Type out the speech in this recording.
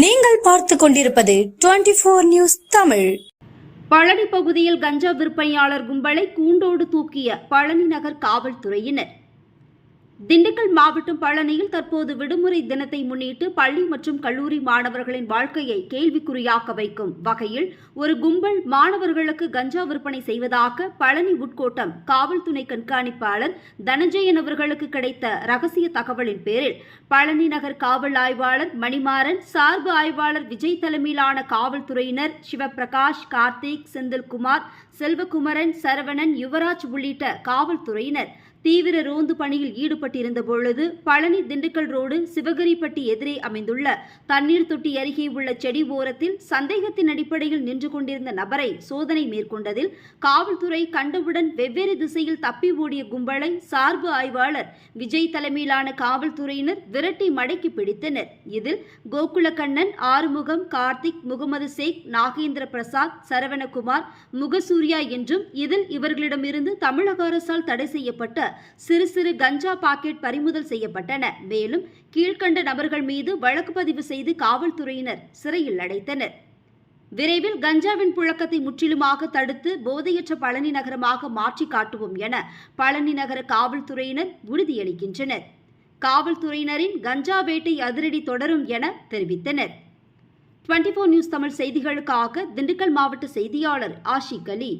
நீங்கள் பார்த்து கொண்டிருப்பது twenty four news Tamil. Palani பகுதியில் கஞ்சா விற்பனையாளர் கும்பலை கூண்டோடு தூக்கிய பழனி நகர் காவல்துறையினர். திண்டுக்கல் மாவட்டம் பழனியில் தற்போது விடுமுறை தினத்தை முன்னிட்டு பள்ளி மற்றும் கல்லூரி மாணவர்களின் வாழ்க்கையை கேள்விக்குறியாக்க வைக்கும் வகையில் ஒரு கும்பல் மாணவர்களுக்கு கஞ்சா விற்பனை செய்வதாக பழனி உட்கோட்டம் காவல்துறை கண்காணிப்பாளர் தனஞ்சயன் அவர்களுக்கு கிடைத்த ரகசிய தகவலின் பேரில் பழனி நகர் காவல் ஆய்வாளர் மணிமாறன் சார்பு ஆய்வாளர் விஜய் தலைமையிலான காவல்துறையினர் சிவபிரகாஷ் கார்த்திக் செந்தில்குமார் செல்வகுமரன் சரவணன் யுவராஜ் உள்ளிட்ட காவல்துறையினர் தீவிர ரோந்து பணியில் ஈடுபட்டிருந்த பொழுது பழனி திண்டுக்கல் ரோடு சிவகிரிப்பட்டி எதிரே அமைந்துள்ள தண்ணீர் தொட்டி அருகே உள்ள செடி ஓரத்தில் சந்தேகத்தின் அடிப்படையில் நின்று கொண்டிருந்த நபரை சோதனை மேற்கொண்டதில் காவல்துறை கண்டவுடன் வெவ்வேறு திசையில் தப்பி ஓடிய கும்பலை சார்பு ஆய்வாளர் விஜய் தலைமையிலான காவல்துறையினர் விரட்டி மடக்கி பிடித்தனர். இதில் கோகுலக்கண்ணன் ஆறுமுகம் கார்த்திக் முகமது சேக் நாகேந்திர பிரசாத் சரவணகுமார் முகசூர்யா என்றும் இதில் இவர்களிடமிருந்து தமிழக அரசால் தடை செய்யப்பட்ட சிறு சிறு கஞ்சா பாக்கெட் பறிமுதல் செய்யப்பட்டன. மேலும் கீழ்க்கண்ட நபர்கள் மீது வழக்கு பதிவு செய்து காவல்துறையினர் சிறையில் அடைத்தனர். விரைவில் கஞ்சாவின் புழக்கத்தை முற்றிலுமாக தடுத்து போதையற்ற பழனி நகரமாக மாற்றி காட்டுவோம் என பழனி நகர காவல்துறையினர் உறுதியளிக்கின்றனர். காவல்துறையினரின் கஞ்சா வேட்டை அதிரடி தொடரும் என தெரிவித்தனர். டுவெண்டி நியூஸ் தமிழ் செய்திகளுக்காக திண்டுக்கல் மாவட்ட செய்தியாளர் ஆஷிக் அலி.